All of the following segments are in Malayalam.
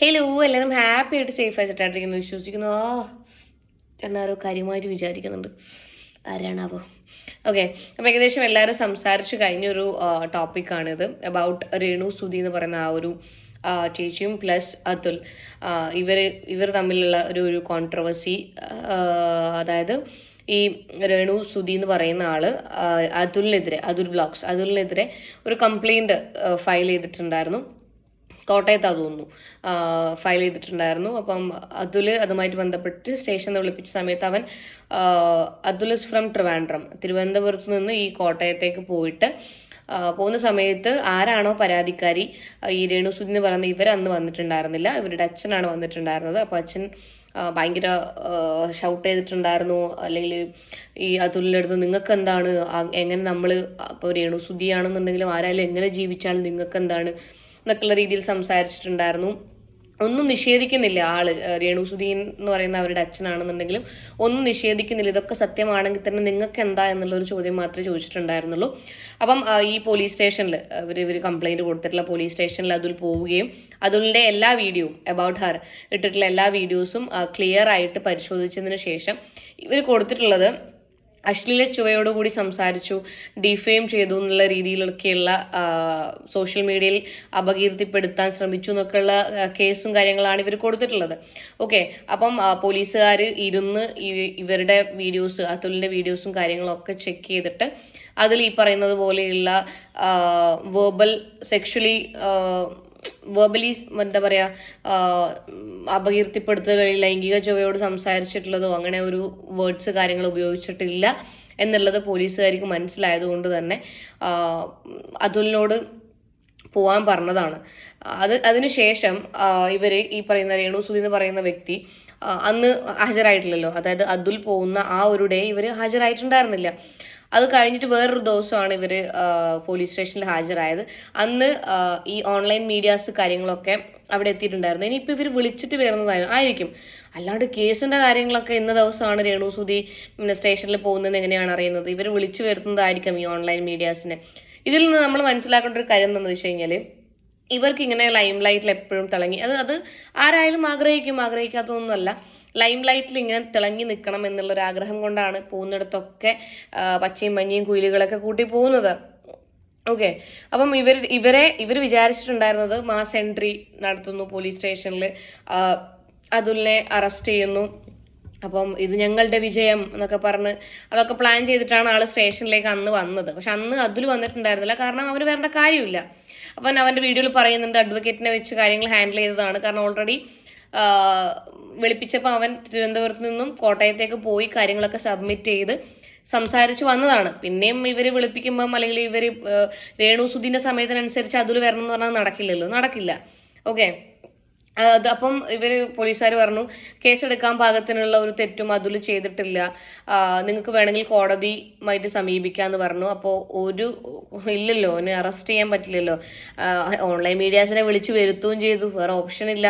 ഹലോ എല്ലാവരും ഹാപ്പി ആയിട്ട് സേഫ് ആയിട്ടായിട്ടിരിക്കുന്നു വിശ്വസിക്കുന്നു. ആ എന്നാരോ കാര്യമായിട്ട് വിചാരിക്കുന്നുണ്ട്. ആരാണാവോ? ഓക്കെ അപ്പോൾ ഏകദേശം എല്ലാവരും സംസാരിച്ചു കഴിഞ്ഞൊരു ടോപ്പിക്കാണിത് അബൌട്ട് രേണു സുധി എന്ന് പറയുന്ന ആ ഒരു ചേച്ചിയും പ്ലസ് അതുൽ ഇവർ ഇവർ തമ്മിലുള്ള ഒരു ഒരു കോൺട്രവേഴ്സി അതായത് ഈ രേണു സുധി എന്ന് പറയുന്ന ആൾ അതുലിനെതിരെ അതുൽ ബ്ലോഗ്സ് അതുലിനെതിരെ ഒരു കംപ്ലൈന്റ് ഫയൽ ചെയ്തിട്ടുണ്ടായിരുന്നു. കോട്ടയത്താണ് തോന്നുന്നു. ഫയൽ ചെയ്തിട്ടുണ്ടായിരുന്നു. അപ്പം അതുൽ അതുമായിട്ട് ബന്ധപ്പെട്ട് സ്റ്റേഷനിൽ വിളിപ്പിച്ച സമയത്ത് അവൻ അതുൽ ഇസ് ഫ്രം ട്രിവാൻഡ്രം തിരുവനന്തപുരത്ത് നിന്ന് ഈ കോട്ടയത്തേക്ക് പോയിട്ട് പോകുന്ന സമയത്ത് ആരാണോ പരാതിക്കാരി ഈ രേണുസുദി എന്ന് പറയുന്ന ഇവർ അന്ന് വന്നിട്ടുണ്ടായിരുന്നില്ല. ഇവരുടെ അച്ഛനാണ് വന്നിട്ടുണ്ടായിരുന്നത്. അപ്പോൾ അച്ഛൻ ഭയങ്കര ഷൗട്ട് ചെയ്തിട്ടുണ്ടായിരുന്നു. അല്ലെങ്കിൽ ഈ അതുലിന്റെ അടുത്ത് നിങ്ങൾക്ക് എന്താണ് എങ്ങനെ നമ്മൾ ഇപ്പോൾ രേണുസുതിയാണെന്നുണ്ടെങ്കിലും ആരായാലും എങ്ങനെ ജീവിച്ചാലും നിങ്ങൾക്ക് എന്താണ് എന്നൊക്കെയുള്ള രീതിയിൽ സംസാരിച്ചിട്ടുണ്ടായിരുന്നു. ഒന്നും നിഷേധിക്കുന്നില്ല ആൾ. ഏഹ് രേണു സുധീൻ എന്ന് പറയുന്ന അവരുടെ അച്ഛനാണെന്നുണ്ടെങ്കിലും ഒന്നും നിഷേധിക്കുന്നില്ല. ഇതൊക്കെ സത്യമാണെങ്കിൽ തന്നെ നിങ്ങൾക്ക് എന്താ എന്നുള്ള ഒരു ചോദ്യം മാത്രമേ ചോദിച്ചിട്ടുണ്ടായിരുന്നുള്ളൂ. അപ്പം ഈ പോലീസ് സ്റ്റേഷനിൽ ഇവർ ഇവർ കംപ്ലൈന്റ് കൊടുത്തിട്ടുള്ള പോലീസ് സ്റ്റേഷനിൽ അതിൽ പോവുകയും അതുലിന്റെ എല്ലാ വീഡിയോയും അബൌട്ട് ഹർ ഇട്ടിട്ടുള്ള എല്ലാ വീഡിയോസും ക്ലിയർ ആയിട്ട് പരിശോധിച്ചതിന് ശേഷം ഇവർ കൊടുത്തിട്ടുള്ളത് അശ്ലീല ചുവയോടുകൂടി സംസാരിച്ചു ഡിഫെയിം ചെയ്തു എന്നുള്ള രീതിയിലൊക്കെയുള്ള സോഷ്യൽ മീഡിയയിൽ അപകീർത്തിപ്പെടുത്താൻ ശ്രമിച്ചു എന്നൊക്കെയുള്ള കേസും കാര്യങ്ങളാണ് ഇവർ കൊടുത്തിട്ടുള്ളത്. ഓക്കെ അപ്പം പോലീസുകാർ ഇരുന്ന് ഇവരുടെ വീഡിയോസ് അതുലിന്റെ വീഡിയോസും കാര്യങ്ങളും ഒക്കെ ചെക്ക് ചെയ്തിട്ട് അതിൽ ഈ പറയുന്നത് പോലെയുള്ള വേർബൽ സെക്ഷലി വെർബലി എന്താ പറയുക അപകീർത്തിപ്പെടുത്തുക ലൈംഗിക ചൊവ്വയോട് സംസാരിച്ചിട്ടുള്ളതോ അങ്ങനെ ഒരു വേർഡ്സ് കാര്യങ്ങൾ ഉപയോഗിച്ചിട്ടില്ല എന്നുള്ളത് പോലീസുകാർക്ക് മനസ്സിലായതുകൊണ്ട് തന്നെ അതുലിനോട് പോവാൻ പറഞ്ഞതാണ്. അത് അതിനുശേഷം ഇവർ ഈ പറയുന്ന രേണു സുധി എന്ന് പറയുന്ന വ്യക്തി അന്ന് ഹാജരായിട്ടില്ലല്ലോ. അതായത് അതുൽ പോകുന്ന ആ ഒരു ഡേ ഇവർ ഹാജരായിട്ടുണ്ടായിരുന്നില്ല. അത് കഴിഞ്ഞിട്ട് വേറൊരു ദിവസമാണ് ഇവർ പോലീസ് സ്റ്റേഷനിൽ ഹാജരായത്. അന്ന് ഈ ഓൺലൈൻ മീഡിയാസ് കാര്യങ്ങളൊക്കെ അവിടെ എത്തിയിട്ടുണ്ടായിരുന്നു. ഇനിയിപ്പോൾ ഇവർ വിളിച്ചിട്ട് വരുന്നതായിരുന്നു ആയിരിക്കും. അല്ലാണ്ട് കേസിന്റെ കാര്യങ്ങളൊക്കെ ഇന്ന ദിവസമാണ് രേണു സുധി സ്റ്റേഷനിൽ പോകുന്നത് എങ്ങനെയാണ് അറിയുന്നത്? ഇവർ വിളിച്ചു വരുത്തുന്നതായിരിക്കും ഈ ഓൺലൈൻ മീഡിയാസിനെ ഇതിൽ നിന്ന് നമ്മൾ മനസ്സിലാക്കേണ്ട ഒരു കാര്യം എന്താണെന്ന് വെച്ച് കഴിഞ്ഞാൽ ഇവർക്ക് ഇങ്ങനെ ലൈം ലൈറ്റിൽ എപ്പോഴും തിളങ്ങി അത് അത് ആരായാലും ആഗ്രഹിക്കും. ആഗ്രഹിക്കാത്തതൊന്നുമല്ല. ലൈം ലൈറ്റിൽ ഇങ്ങനെ തിളങ്ങി നിൽക്കണം എന്നുള്ളൊരു ആഗ്രഹം കൊണ്ടാണ് പോകുന്നിടത്തൊക്കെ പച്ചയും മഞ്ഞയും കുയിലുകളൊക്കെ കൂട്ടി പോകുന്നത്. ഓക്കെ. അപ്പം ഇവർ ഇവരെ ഇവർ വിചാരിച്ചിട്ടുണ്ടായിരുന്നത് മാസ് എൻട്രി നടത്തുന്നു പോലീസ് സ്റ്റേഷനിൽ അതുലിനെ അറസ്റ്റ് ചെയ്യുന്നു. അപ്പം ഇത് ഞങ്ങളുടെ വിജയം എന്നൊക്കെ പറഞ്ഞ് അതൊക്കെ പ്ലാൻ ചെയ്തിട്ടാണ് ആൾ സ്റ്റേഷനിലേക്ക് അന്ന് വന്നത്. പക്ഷെ അന്ന് അതിൽ വന്നിട്ടുണ്ടായിരുന്നില്ല. കാരണം അവർ വരേണ്ട കാര്യമില്ല. അപ്പം അവന്റെ വീഡിയോയിൽ പറയുന്നുണ്ട് അഡ്വക്കേറ്റിനെ വെച്ച് കാര്യങ്ങൾ ഹാൻഡിൽ ചെയ്തതാണ്. കാരണം ഓൾറെഡി വിളിപ്പിച്ചപ്പോൾ അവൻ തിരുവനന്തപുരത്ത് നിന്നും കോട്ടയത്തേക്ക് പോയി കാര്യങ്ങളൊക്കെ സബ്മിറ്റ് ചെയ്ത് സംസാരിച്ചു വന്നതാണ്. പിന്നെയും ഇവർ വിളിപ്പിക്കുമ്പം അല്ലെങ്കിൽ ഇവർ രേണു സുധീന്റെ സമയത്തിനനുസരിച്ച് അതിൽ വരണം എന്ന് പറഞ്ഞാൽ നടക്കില്ലല്ലോ. നടക്കില്ല. ഓക്കെ അത് അപ്പം ഇവർ പോലീസുകാർ പറഞ്ഞു കേസെടുക്കാൻ പാകത്തിനുള്ള ഒരു തെറ്റും അതിൽ ചെയ്തിട്ടില്ല. നിങ്ങൾക്ക് വേണമെങ്കിൽ കോടതിയുമായിട്ട് സമീപിക്കാമെന്ന് പറഞ്ഞു. അപ്പോൾ ഒരു ഇല്ലല്ലോ എന്നെ അറസ്റ്റ് ചെയ്യാൻ പറ്റില്ലല്ലോ. ഓൺലൈൻ മീഡിയാസിനെ വിളിച്ചു വരുത്തുകയും ചെയ്തു. വേറെ ഓപ്ഷൻ ഇല്ല.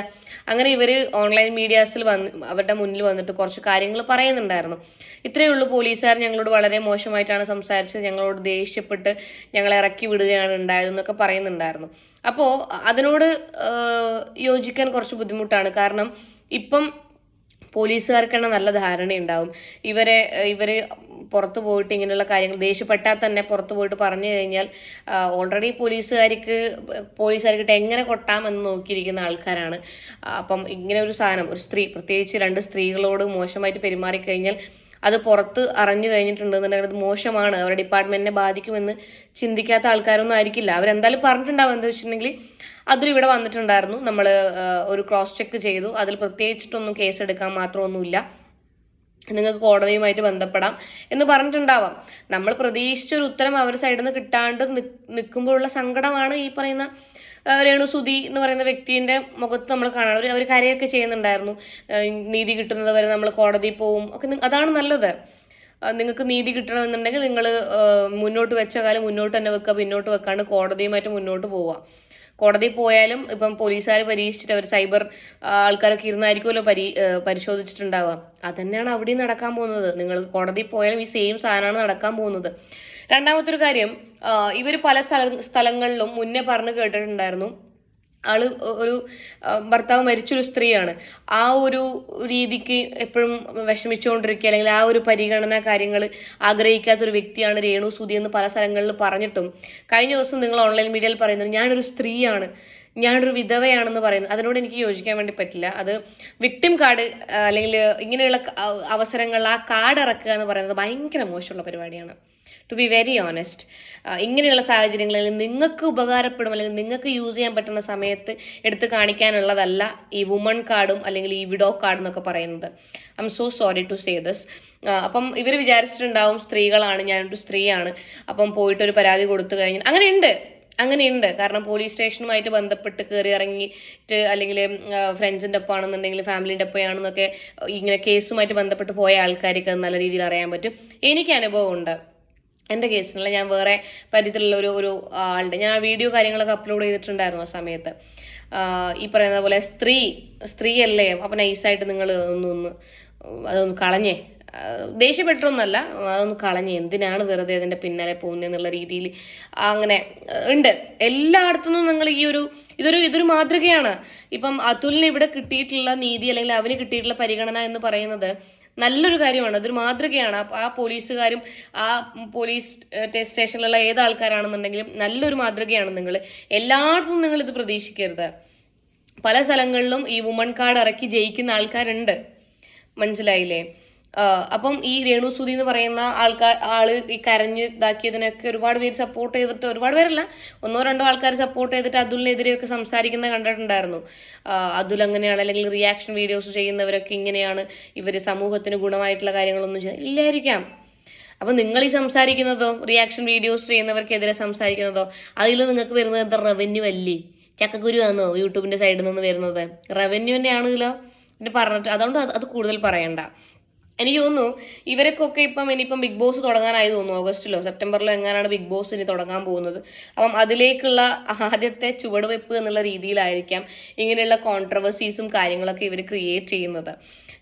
അങ്ങനെ ഇവർ ഓൺലൈൻ മീഡിയാസിൽ വന്ന് അവരുടെ മുന്നിൽ വന്നിട്ട് കുറച്ച് കാര്യങ്ങൾ പറയുന്നുണ്ടായിരുന്നു. ഇത്രയേ ഉള്ളൂ പോലീസുകാർ ഞങ്ങളോട് വളരെ മോശമായിട്ടാണ് സംസാരിച്ചത്. ഞങ്ങളോട് ദേഷ്യപ്പെട്ട് ഞങ്ങളെ ഇറക്കി വിടുകയാണ് ഉണ്ടായതെന്നൊക്കെ പറയുന്നുണ്ടായിരുന്നു. അപ്പോൾ അതിനോട് യോജിക്കാൻ കുറച്ച് ബുദ്ധിമുട്ടാണ്. കാരണം ഇപ്പം പോലീസുകാർക്കാണ് നല്ല ധാരണയുണ്ടാവും. ഇവരെ ഇവർ പുറത്തു പോയിട്ട് ഇങ്ങനെയുള്ള കാര്യങ്ങൾ ദേഷ്യപ്പെട്ടാൽ തന്നെ പുറത്തു പോയിട്ട് പറഞ്ഞു കഴിഞ്ഞാൽ ഓൾറെഡി പോലീസുകാർക്ക് പോലീസുകാർക്കിട്ട് എങ്ങനെ കൊട്ടാമെന്ന് നോക്കിയിരിക്കുന്ന ആൾക്കാരാണ്. അപ്പം ഇങ്ങനെ ഒരു സാധനം ഒരു സ്ത്രീ പ്രത്യേകിച്ച് രണ്ട് സ്ത്രീകളോട് മോശമായിട്ട് പെരുമാറിക്കഴിഞ്ഞാൽ അത് പുറത്ത് അറിഞ്ഞു കഴിഞ്ഞിട്ടുണ്ടെന്നുണ്ടെങ്കിൽ അത് മോശമാണ്. അവരുടെ ഡിപ്പാർട്ട്മെന്റിനെ ബാധിക്കുമെന്ന് ചിന്തിക്കാത്ത ആൾക്കാരൊന്നും ആയിരിക്കില്ല. അവരെന്തായാലും പറഞ്ഞിട്ടുണ്ടാവും. എന്താ വെച്ചിട്ടുണ്ടെങ്കിൽ അതിൽ ഇവിടെ വന്നിട്ടുണ്ടായിരുന്നു. നമ്മൾ ഒരു ക്രോസ് ചെക്ക് ചെയ്തു. അതിൽ പ്രത്യേകിച്ചിട്ടൊന്നും കേസ് എടുക്കാൻ മാത്രമൊന്നുമില്ല. നിങ്ങൾക്ക് കോടതിയുമായിട്ട് ബന്ധപ്പെടാം എന്ന് പറഞ്ഞിട്ടുണ്ടാവാം. നമ്മൾ പ്രതീക്ഷിച്ച ഒരു ഉത്തരം അവരുടെ സൈഡിൽ നിന്ന് കിട്ടാണ്ട് നിൽക്കുമ്പോഴുള്ള സങ്കടമാണ് ഈ പറയുന്ന ആ, രേണു സുധി എന്ന് പറയുന്ന വ്യക്തിന്റെ മുഖത്ത് നമ്മൾ കാണാം അവർ കരയൊക്കെ ചെയ്യുന്നുണ്ടായിരുന്നു. നീതി കിട്ടുന്നത് വരെ നമ്മൾ കോടതിയിൽ പോവും. ഒക്കെ അതാണ് നല്ലത്. നിങ്ങൾക്ക് നീതി കിട്ടണമെന്നുണ്ടെങ്കിൽ നിങ്ങൾ മുന്നോട്ട് വെച്ച കാലം മുന്നോട്ട് തന്നെ വെക്കുക പിന്നോട്ട് വെക്കാണ്ട് കോടതിയുമായിട്ട് മുന്നോട്ട് പോവുക. കോടതിയിൽ പോയാലും ഇപ്പം പോലീസുകാർ പരീക്ഷിച്ചിട്ട് അവർ സൈബർ ആൾക്കാരൊക്കെ ഇരുന്നായിരിക്കുമല്ലോ പരി പരിശോധിച്ചിട്ടുണ്ടാവുക. അതന്നെയാണ് അവിടെയും നടക്കാൻ പോകുന്നത്. നിങ്ങൾ കോടതിയിൽ പോയാലും ഈ സെയിം സാധനമാണ് നടക്കാൻ പോകുന്നത്. രണ്ടാമത്തെ ഒരു കാര്യം ഇവർ പല സ്ഥല സ്ഥലങ്ങളിലും മുന്നേ പറഞ്ഞു കേട്ടിട്ടുണ്ടായിരുന്നു. ആൾ ഒരു ഭർത്താവ് മരിച്ചൊരു സ്ത്രീയാണ്. ആ ഒരു രീതിക്ക് എപ്പോഴും വിഷമിച്ചുകൊണ്ടിരിക്കുക അല്ലെങ്കിൽ ആ ഒരു പരിഗണന കാര്യങ്ങൾ ആഗ്രഹിക്കാത്ത ഒരു വ്യക്തിയാണ് രേണു സുധി എന്ന് പല സ്ഥലങ്ങളിൽ പറഞ്ഞിട്ടും. കഴിഞ്ഞ ദിവസം നിങ്ങൾ ഓൺലൈൻ മീഡിയയിൽ പറയുന്നത് ഞാനൊരു സ്ത്രീയാണ് ഞാനൊരു വിധവയാണെന്ന് പറയുന്നത്. അതിനോട് എനിക്ക് യോജിക്കാൻ വേണ്ടി പറ്റില്ല. അത് വിക്ടിം കാർഡ് അല്ലെങ്കിൽ ഇങ്ങനെയുള്ള അവസരങ്ങളിൽ ആ കാർഡ് ഇറക്കുക എന്ന് പറയുന്നത് ഭയങ്കര മോശമുള്ള പരിപാടിയാണ്. ടു ബി വെരി ഓണസ്റ്റ് ഇങ്ങനെയുള്ള സാഹചര്യങ്ങളിൽ നിങ്ങൾക്ക് ഉപകാരപ്പെടും അല്ലെങ്കിൽ നിങ്ങൾക്ക് യൂസ് ചെയ്യാൻ പറ്റുന്ന സമയത്ത് എടുത്ത് കാണിക്കാനുള്ളതല്ല ഈ വുമൺ കാർഡും അല്ലെങ്കിൽ ഈ വിഡോ കാർഡ് എന്നൊക്കെ പറയുന്നത്. I'm so sorry to say this അപ്പം ഇവർ വിചാരിച്ചിട്ടുണ്ടാവും സ്ത്രീകളാണ് ഞാനൊരു സ്ത്രീയാണ് അപ്പം പോയിട്ട് ഒരു പരാതി കൊടുത്തു കഴിഞ്ഞാൽ അങ്ങനെയുണ്ട് അങ്ങനെയുണ്ട് കാരണം പോലീസ് സ്റ്റേഷനുമായിട്ട് ബന്ധപ്പെട്ട് കയറി ഇറങ്ങിയിട്ട് അല്ലെങ്കിൽ ഫ്രണ്ട്സിന്റെ ഒപ്പം ആണെന്നുണ്ടെങ്കിൽ ഫാമിലിന്റെ ഒപ്പമാണെന്നൊക്കെ ഇങ്ങനെ കേസുമായിട്ട് ബന്ധപ്പെട്ട് പോയ ആൾക്കാർക്ക് നല്ല രീതിയിൽ അറിയാൻ പറ്റും. എനിക്ക് അനുഭവമുണ്ട്. എന്റെ കേസിനുള്ള ഞാൻ വേറെ പരിധിയിലുള്ള ഒരു ഒരു ആളുടെ ഞാൻ ആ വീഡിയോ കാര്യങ്ങളൊക്കെ അപ്ലോഡ് ചെയ്തിട്ടുണ്ടായിരുന്നു ആ സമയത്ത്. ഈ പറയുന്ന പോലെ സ്ത്രീ സ്ത്രീയല്ലേ അപ്പം നൈസായിട്ട് നിങ്ങൾ ഒന്ന് ഒന്ന് അതൊന്ന് കളഞ്ഞേ. ദേഷ്യപ്പെട്ടൊന്നല്ല അതൊന്ന് കളഞ്ഞ്. എന്തിനാണ് വെറുതെ അതിന്റെ പിന്നാലെ പോകുന്നതെന്നുള്ള രീതിയിൽ അങ്ങനെ ഉണ്ട്. എല്ലായിടത്തുനിന്നും നിങ്ങൾ ഈ ഒരു ഇതൊരു ഇതൊരു മാതൃകയാണ്. ഇപ്പം അതുലിന് ഇവിടെ കിട്ടിയിട്ടുള്ള നീതി അല്ലെങ്കിൽ അവന് കിട്ടിയിട്ടുള്ള പരിഗണന എന്ന് പറയുന്നത് നല്ലൊരു കാര്യമാണ്. അതൊരു മാതൃകയാണ്. ആ- പോലീസുകാരും ആ പോലീസ് സ്റ്റേഷനിലുള്ള ഏത് ആൾക്കാരാണെന്നുണ്ടെങ്കിലും നല്ലൊരു മാതൃകയാണ് നിങ്ങൾ എല്ലായിടത്തും നിങ്ങൾ ഇത് പ്രതീക്ഷിക്കരുത്. പല സ്ഥലങ്ങളിലും ഈ വുമൺ കാർഡ് ഇറക്കി ജയിക്കുന്ന ആൾക്കാരുണ്ട്. മനസ്സിലായില്ലേ? അപ്പം ഈ രേണു സുധി എന്ന് പറയുന്ന ആൾക്കാർ ആൾ ഈ കരഞ്ഞ് ഇതാക്കിയതിനൊക്കെ ഒരുപാട് പേര് സപ്പോർട്ട് ചെയ്തിട്ട് ഒരുപാട് പേരല്ല ഒന്നോ രണ്ടോ ആൾക്കാർ സപ്പോർട്ട് ചെയ്തിട്ട് അതുലിനെതിരെയൊക്കെ സംസാരിക്കുന്നത് കണ്ടിട്ടുണ്ടായിരുന്നു. അതുൽ അങ്ങനെയാണ് അല്ലെങ്കിൽ റിയാക്ഷൻ വീഡിയോസ് ചെയ്യുന്നവരൊക്കെ ഇങ്ങനെയാണ് ഇവർ സമൂഹത്തിന് ഗുണമായിട്ടുള്ള കാര്യങ്ങളൊന്നും ചെയ്യാൻ ഇല്ലായിരിക്കാം. അപ്പൊ നിങ്ങൾ ഈ സംസാരിക്കുന്നതോ റിയാക്ഷൻ വീഡിയോസ് ചെയ്യുന്നവർക്കെതിരെ സംസാരിക്കുന്നതോ അതിൽ നിങ്ങൾക്ക് വരുന്നത് എന്താ റവന്യൂ അല്ലേ? ചക്കക്കുരു ആണോ യൂട്യൂബിന്റെ സൈഡിൽ നിന്ന് വരുന്നത്? റവന്യൂ തന്നെയാണല്ലോ? പിന്നെ പറഞ്ഞിട്ട് അതുകൊണ്ട് അത് അത് കൂടുതൽ പറയണ്ട. എനിക്ക് തോന്നുന്നു ഇവർക്കൊക്കെ ഇപ്പം ഇനിയിപ്പം ബിഗ് ബോസ് തുടങ്ങാനായി തോന്നുന്നു. ഓഗസ്റ്റിലോ സെപ്റ്റംബറിലോ എങ്ങനെയാണ് ബിഗ് ബോസ് ഇനി തുടങ്ങാൻ പോകുന്നത്? അപ്പം അതിലേക്കുള്ള ആദ്യത്തെ ചുവടുവെപ്പ് എന്നുള്ള രീതിയിലായിരിക്കാം ഇങ്ങനെയുള്ള കോൺട്രവേഴ്സീസും കാര്യങ്ങളൊക്കെ ഇവർ ക്രിയേറ്റ് ചെയ്യുന്നത്.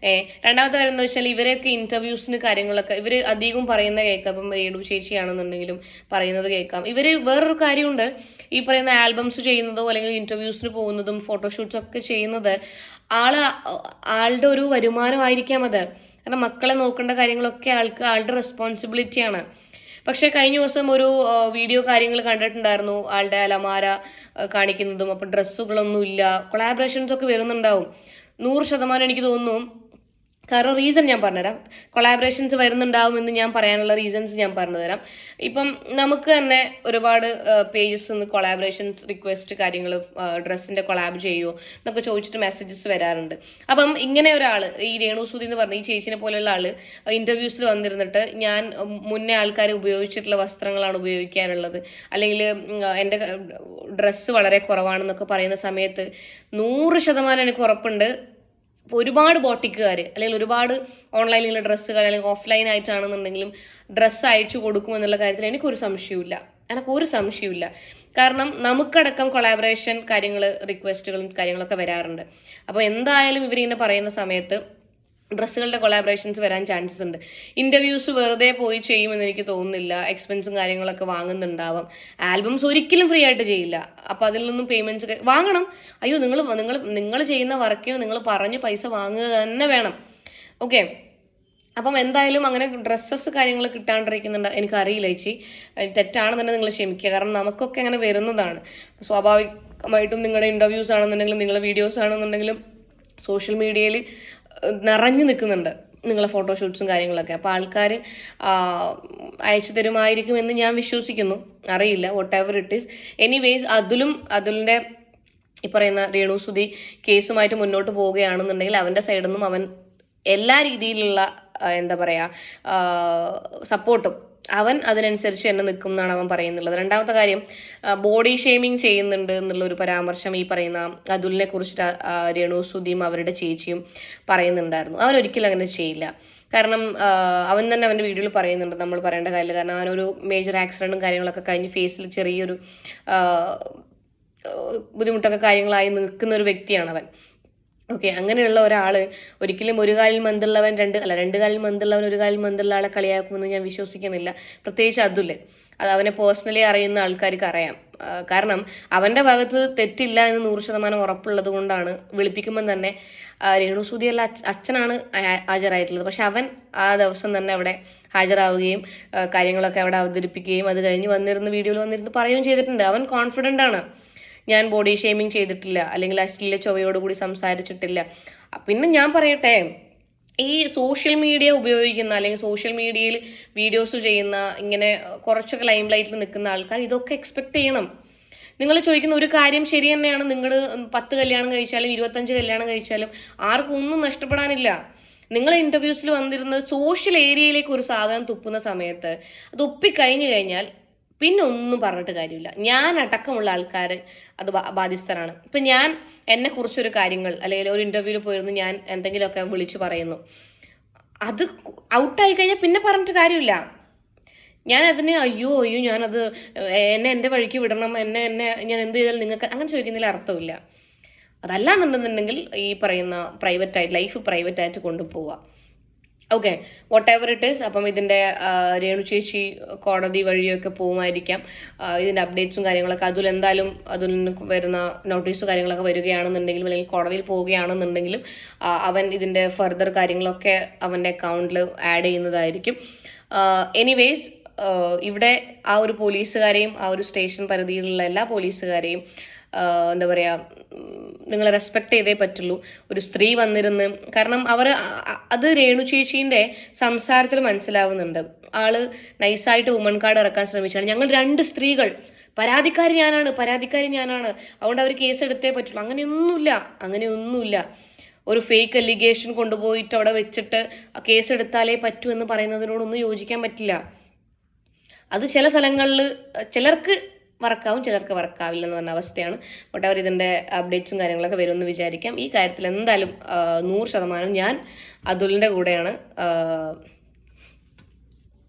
ഏഹ് രണ്ടാമത്തെ കാര്യം എന്താ വെച്ചാൽ ഇവരൊക്കെ ഇന്റർവ്യൂസിന് കാര്യങ്ങളൊക്കെ ഇവർ അധികം പറയുന്ന കേൾക്കാം. ഇപ്പം രേണു ചേച്ചിയാണെന്നുണ്ടെങ്കിലും പറയുന്നത് കേൾക്കാം. ഇവർ വേറൊരു കാര്യമുണ്ട്. ഈ പറയുന്ന ആൽബംസ് ചെയ്യുന്നതോ അല്ലെങ്കിൽ ഇന്റർവ്യൂസിന് പോകുന്നതും ഫോട്ടോഷൂട്ട്സ് ഒക്കെ ചെയ്യുന്നത് ആൾ ആളുടെ ഒരു വരുമാനമായിരിക്കാം അത്. കാരണം മക്കളെ നോക്കേണ്ട കാര്യങ്ങളൊക്കെ ആൾക്ക് ആളുടെ റെസ്പോൺസിബിലിറ്റിയാണ് പക്ഷെ കഴിഞ്ഞ ദിവസം ഒരു വീഡിയോ കാര്യങ്ങൾ കണ്ടിട്ടുണ്ടായിരുന്നു. ആളുടെ അലമാര കാണിക്കുന്നതും. അപ്പം ഡ്രസ്സുകളൊന്നും ഇല്ല കൊളാബറേഷൻസ് ഒക്കെ വരുന്നുണ്ടാവും. നൂറ് ശതമാനം എനിക്ക് തോന്നുന്നു കാരണം റീസൺ ഞാൻ പറഞ്ഞുതരാം. കൊളാബറേഷൻസ് വരുന്നുണ്ടാവും എന്ന് ഞാൻ പറയാനുള്ള റീസൺസ് ഞാൻ പറഞ്ഞുതരാം. ഇപ്പം നമുക്ക് തന്നെ ഒരുപാട് പേജസ് നിന്ന് കൊളാബറേഷൻസ് റിക്വസ്റ്റ് കാര്യങ്ങൾ ഡ്രസ്സിന്റെ കൊളാബ് ചെയ്യുമോ എന്നൊക്കെ ചോദിച്ചിട്ട് മെസ്സേജസ് വരാറുണ്ട്. അപ്പം ഇങ്ങനെ ഒരാൾ ഈ രേണു സുധി എന്ന് പറഞ്ഞ ഈ ചേച്ചിനെ പോലെയുള്ള ആൾ ഇന്റർവ്യൂസിൽ വന്നിരുന്നിട്ട് ഞാൻ മുന്നേ ആൾക്കാർ ഉപയോഗിച്ചിട്ടുള്ള വസ്ത്രങ്ങളാണ് ഉപയോഗിക്കാനുള്ളത് അല്ലെങ്കിൽ എന്റെ ഡ്രസ്സ് വളരെ കുറവാണെന്നൊക്കെ പറയുന്ന സമയത്ത് നൂറ് ശതമാനം എനിക്ക് ഉറപ്പുണ്ട്. ഒരുപാട് ബോട്ടിക്കുകാർ അല്ലെങ്കിൽ ഒരുപാട് ഓൺലൈനിലുള്ള ഡ്രസ്സുകൾ അല്ലെങ്കിൽ ഓഫ്ലൈൻ ആയിട്ടാണെന്നുണ്ടെങ്കിലും ഡ്രസ്സ് അയച്ചു കൊടുക്കുമെന്നുള്ള കാര്യത്തിൽ എനിക്കൊരു സംശയമില്ല എനിക്ക് ഒരു സംശയവുമില്ല. കാരണം നമുക്കടക്കം കൊളാബറേഷൻ കാര്യങ്ങൾ റിക്വസ്റ്റുകളും കാര്യങ്ങളൊക്കെ വരാറുണ്ട്. അപ്പോൾ എന്തായാലും ഇവരിങ്ങനെ പറയുന്ന സമയത്ത് ഡ്രസ്സുകളുടെ കൊളാബറേഷൻസ് വരാൻ ചാൻസസ് ഉണ്ട്. ഇന്റർവ്യൂസ് വെറുതെ പോയി ചെയ്യുമെന്ന് എനിക്ക് തോന്നുന്നില്ല. എക്സ്പെൻസും കാര്യങ്ങളൊക്കെ വാങ്ങുന്നുണ്ടാവും. ആൽബംസ് ഒരിക്കലും ഫ്രീ ആയിട്ട് ചെയ്യില്ല. അപ്പോൾ അതിൽ നിന്നും പേയ്മെന്റ്സ് വാങ്ങണം. അയ്യോ നിങ്ങൾ നിങ്ങൾ നിങ്ങൾ ചെയ്യുന്ന വർക്കിന് നിങ്ങൾ പറഞ്ഞ് പൈസ വാങ്ങുക തന്നെ വേണം. ഓക്കെ അപ്പം എന്തായാലും അങ്ങനെ ഡ്രസ്സസ് കാര്യങ്ങൾ കിട്ടാണ്ടിരിക്കുന്നുണ്ട്. എനിക്കറിയില്ല ചേച്ചി. തെറ്റാണെന്നുണ്ടെങ്കിൽ നിങ്ങൾ ക്ഷമിക്കുക. കാരണം നമുക്കൊക്കെ അങ്ങനെ വരുന്നതാണ്. സ്വാഭാവികമായിട്ടും നിങ്ങളുടെ ഇന്റർവ്യൂസ് ആണെന്നുണ്ടെങ്കിലും നിങ്ങളുടെ വീഡിയോസ് ആണെന്നുണ്ടെങ്കിലും സോഷ്യൽ മീഡിയയിൽ നിറഞ്ഞു നിൽക്കുന്നുണ്ട് നിങ്ങളെ ഫോട്ടോഷൂട്ട്സും കാര്യങ്ങളൊക്കെ. അപ്പോൾ ആൾക്കാർ അയച്ചു തരുമായിരിക്കും എന്ന് ഞാൻ വിശ്വസിക്കുന്നു. അറിയില്ല whatever it is anyways അതിലും അതിലിന്റെ ഈ പറയുന്ന രേണു സുധി കേസുമായിട്ട് മുന്നോട്ട് പോവുകയാണെന്നുണ്ടെങ്കിൽ അവന്റെ സൈഡിൽ നിന്നും അവൻ എല്ലാ രീതിയിലുള്ള എന്താ പറയുക സപ്പോർട്ടും അവൻ അതിനനുസരിച്ച് തന്നെ നിൽക്കും എന്നാണ് അവൻ പറയുന്നുള്ളത്. രണ്ടാമത്തെ കാര്യം ബോഡി ഷെയ്മിങ് ചെയ്യുന്നുണ്ട് എന്നുള്ള ഒരു പരാമർശം ഈ പറയുന്ന അതുലിനെ കുറിച്ചിട്ട് രേണു സുധിയും അവരുടെ ചേച്ചിയും പറയുന്നുണ്ടായിരുന്നു. അവൻ ഒരിക്കലും അങ്ങനെ ചെയ്യില്ല. കാരണം അവൻ തന്നെ അവന്റെ വീഡിയോയിൽ പറയുന്നുണ്ട് നമ്മൾ പറയേണ്ട കാര്യമില്ല. കാരണം അവനൊരു മേജർ ആക്സിഡന്റും കാര്യങ്ങളൊക്കെ കഴിഞ്ഞ് ഫേസിൽ ചെറിയൊരു ബുദ്ധിമുട്ടൊക്കെ കാര്യങ്ങളായി നിൽക്കുന്ന ഒരു വ്യക്തിയാണ് അവൻ. ഓക്കെ അങ്ങനെയുള്ള ഒരാൾ ഒരിക്കലും ഒരു കാലിൽ മന്തുള്ളവൻ രണ്ട് അല്ല രണ്ട് കാലിൽ മന്തുള്ളവൻ ഒരു കാലിൽ മന്തുള്ള ആളെ കളിയാക്കുമെന്ന് ഞാൻ വിശ്വസിക്കുന്നില്ല. പ്രത്യേകിച്ച് അതുല്ലേ അത് അവനെ പേഴ്സണലി അറിയുന്ന ആൾക്കാർക്ക് അറിയാം. കാരണം അവന്റെ ഭാഗത്ത് തെറ്റില്ല എന്ന് നൂറ് ശതമാനം ഉറപ്പുള്ളത് കൊണ്ടാണ് വിളിപ്പിക്കുമ്പം തന്നെ രേണുസൂതി അച്ഛ- അച്ഛനാണ് ഹാജരായിട്ടുള്ളത്. പക്ഷെ അവൻ ആ ദിവസം തന്നെ അവിടെ ഹാജരാവുകയും കാര്യങ്ങളൊക്കെ അവിടെ അവതരിപ്പിക്കുകയും അത് കഴിഞ്ഞ് വന്നിരുന്ന് വീഡിയോയിൽ വന്നിരുന്ന് പറയുകയും ചെയ്തിട്ടുണ്ട്. അവൻ കോൺഫിഡന്റ് ആണ്. ഞാൻ ബോഡി ഷേമിങ് ചെയ്തിട്ടില്ല. അല്ലെങ്കിൽ അശ്ലീല ചൊവ്വയോടുകൂടി സംസാരിച്ചിട്ടില്ല. പിന്നെ ഞാൻ പറയട്ടെ ഈ സോഷ്യൽ മീഡിയ ഉപയോഗിക്കുന്ന അല്ലെങ്കിൽ സോഷ്യൽ മീഡിയയിൽ വീഡിയോസ് ചെയ്യുന്ന ഇങ്ങനെ കുറച്ചൊക്കെ ലൈം ലൈറ്റിൽ നിൽക്കുന്ന ആൾക്കാർ ഇതൊക്കെ എക്സ്പെക്ട് ചെയ്യണം. നിങ്ങൾ ചോദിക്കുന്ന ഒരു കാര്യം ശരി തന്നെയാണ്. നിങ്ങൾ പത്ത് കല്യാണം കഴിച്ചാലും ഇരുപത്തഞ്ച് കല്യാണം കഴിച്ചാലും ആർക്കും ഒന്നും നഷ്ടപ്പെടാനില്ല. നിങ്ങൾ ഇന്റർവ്യൂസിൽ വന്നിരുന്നത് സോഷ്യൽ ഏരിയയിലേക്ക് ഒരു സാധനം തുപ്പുന്ന സമയത്ത് അത് ഒപ്പിക്കഴിഞ്ഞു കഴിഞ്ഞാൽ പിന്നെ ഒന്നും പറഞ്ഞിട്ട് കാര്യമില്ല. ഞാൻ അടക്കമുള്ള ആൾക്കാർ അത് ബാധ്യസ്ഥരാണ്. ഇപ്പം ഞാൻ എന്നെ കുറിച്ചൊരു കാര്യങ്ങൾ അല്ലെങ്കിൽ ഒരു ഇന്റർവ്യൂവിൽ പോയിരുന്നു ഞാൻ എന്തെങ്കിലുമൊക്കെ വിളിച്ചു പറയുന്നു. അത് ഔട്ടായി കഴിഞ്ഞാൽ പിന്നെ പറഞ്ഞിട്ട് കാര്യമില്ല. ഞാൻ അതിന് അയ്യോ അയ്യോ ഞാനത് എന്നെ എന്റെ വഴിക്ക് വിടണം എന്നെ എന്നെ ഞാൻ എന്ത് ചെയ്താലും നിങ്ങൾക്ക് അങ്ങനെ ചോദിക്കുന്നതിൽ അർത്ഥമില്ല. അതല്ല എന്നുണ്ടെന്നുണ്ടെങ്കിൽ ഈ പറയുന്ന പ്രൈവറ്റ് ആയിട്ട് ലൈഫ് പ്രൈവറ്റ് ആയിട്ട് കൊണ്ടുപോവുക. Okay whatever it is അപ്പം ഇതിന്റെ രേണു ചേച്ചി കോടതി വഴിയൊക്കെ പോകുമായിരിക്കാം. ഇതിന്റെ അപ്ഡേറ്റ്സും കാര്യങ്ങളൊക്കെ അതിൽ എന്തായാലും അതിൽ വരുന്ന നോട്ടീസും കാര്യങ്ങളൊക്കെ വരികയാണെന്നുണ്ടെങ്കിലും അല്ലെങ്കിൽ കോടതിയിൽ പോവുകയാണെന്നുണ്ടെങ്കിലും അവൻ ഇതിന്റെ ഫർദർ കാര്യങ്ങളൊക്കെ അവന്റെ അക്കൗണ്ടിൽ ആഡ് ചെയ്യുന്നതായിരിക്കും. എനിവേസ് ഇവിടെ ആ ഒരു പോലീസുകാരെയും ആ ഒരു സ്റ്റേഷൻ പരിധിയിലുള്ള എല്ലാ പോലീസുകാരെയും എന്താ പറയുക നിങ്ങളെ റെസ്പെക്ട് ചെയ്തേ പറ്റുള്ളൂ. ഒരു സ്ത്രീ വന്നിരുന്ന് കാരണം അവർ അത് രേണു ചേച്ചീന്റെ സംസാരത്തിൽ മനസ്സിലാവുന്നുണ്ട്. ആൾ നൈസായിട്ട് വുമൺ കാർഡ് ഇറക്കാൻ ശ്രമിച്ചാണ്. ഞങ്ങൾ രണ്ട് സ്ത്രീകൾ. പരാതിക്കാരി ഞാനാണ് പരാതിക്കാരി ഞാനാണ്. അതുകൊണ്ട് അവർ കേസ് എടുത്തേ പറ്റുള്ളൂ. അങ്ങനെയൊന്നുമില്ല അങ്ങനെയൊന്നുമില്ല. ഒരു ഫേക്ക് അലിഗേഷൻ കൊണ്ടുപോയിട്ട് അവിടെ വെച്ചിട്ട് കേസ് എടുത്താലേ പറ്റൂ എന്ന് പറയുന്നതിനോടൊന്നും യോജിക്കാൻ പറ്റില്ല. അത് ചില സ്ഥലങ്ങളിൽ ചിലർക്ക് വർക്കാവും ചിലർക്ക് വർക്കാവില്ല എന്ന് പറഞ്ഞ അവസ്ഥയാണ്. ബട്ട് അവർ ഇതിന്റെ അപ്ഡേറ്റ്സും കാര്യങ്ങളൊക്കെ വരുമെന്ന് വിചാരിക്കാം. ഈ കാര്യത്തിൽ എന്തായാലും നൂറ് ശതമാനം ഞാൻ അതുലിന്റെ കൂടെയാണ്